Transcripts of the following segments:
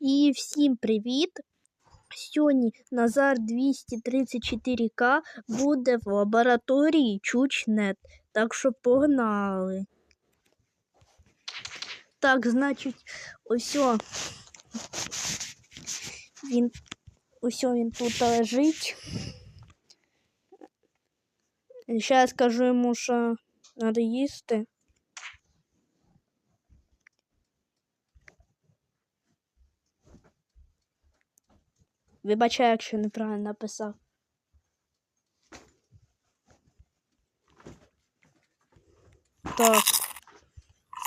І всім привіт! Сьогодні Назар 234К буде в лабораторії Чучнет. Так що погнали. Так, значить, ось о, він ось він тут лежить. Зараз скажу йому, що треба їсти. Вибачаю, якщо неправильно написав. Так,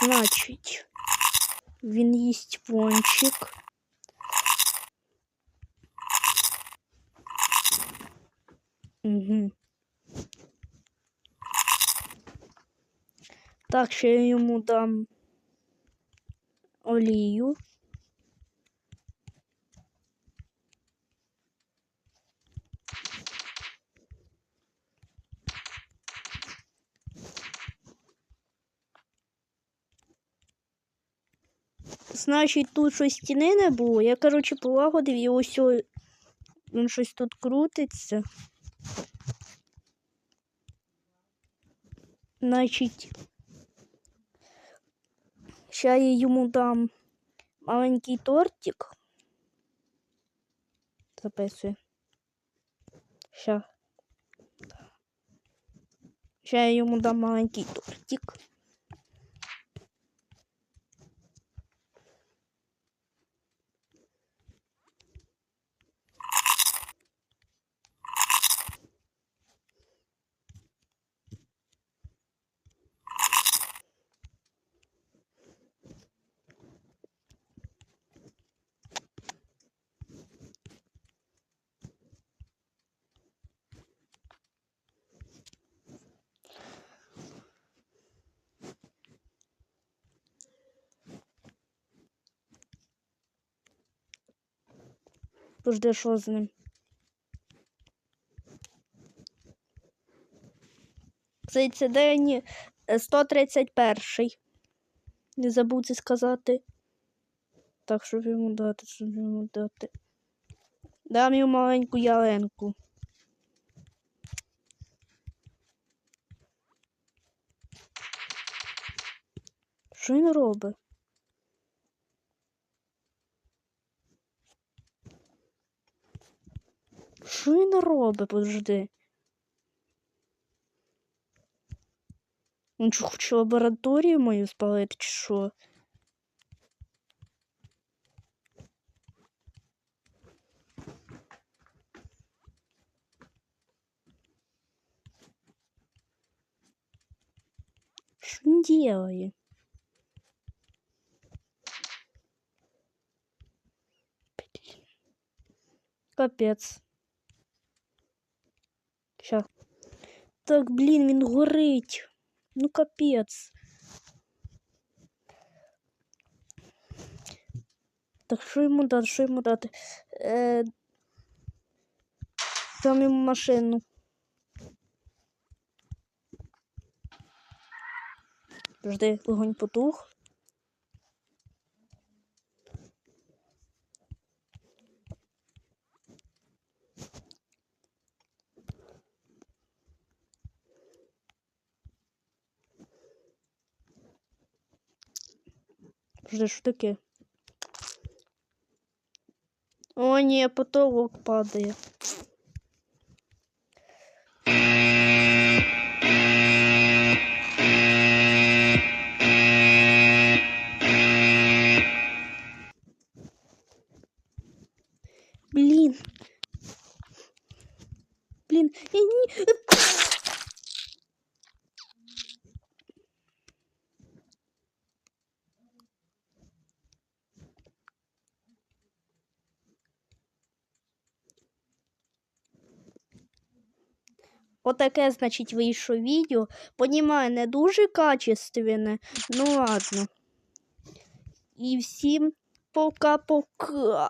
значить, він їсть пончик. Угу. Так, ще я йому дам олію. Значить, тут щось стіни не було. Я, коротше, полагодив і ось він щось тут крутиться. Значить, ще я йому дам маленький тортик. Записую. Ща. Ще я йому дам маленький тортик. Пожди, що з ним? Цей це день е, 131. Не забудь це сказати. Так, щоб йому дати, щоб йому дати. Дам йому маленьку яленку. Що він робить? Що він робить, подожди? Він що, хоче лабораторію мою спалити, чи що? Що він делає? Блін. Капець. Ща. Так, блін, він горить. Ну капець. Так що йому дати? Що йому дати? Е... Дам йому машину. Жди, вогонь потух. Жди, що таке? О, ні, потолок падає. Блін. Блін, я ні. Отаке, значить, вийшло відео. Понімаю, не дуже качественне. Ну ладно. І всім пока-пока.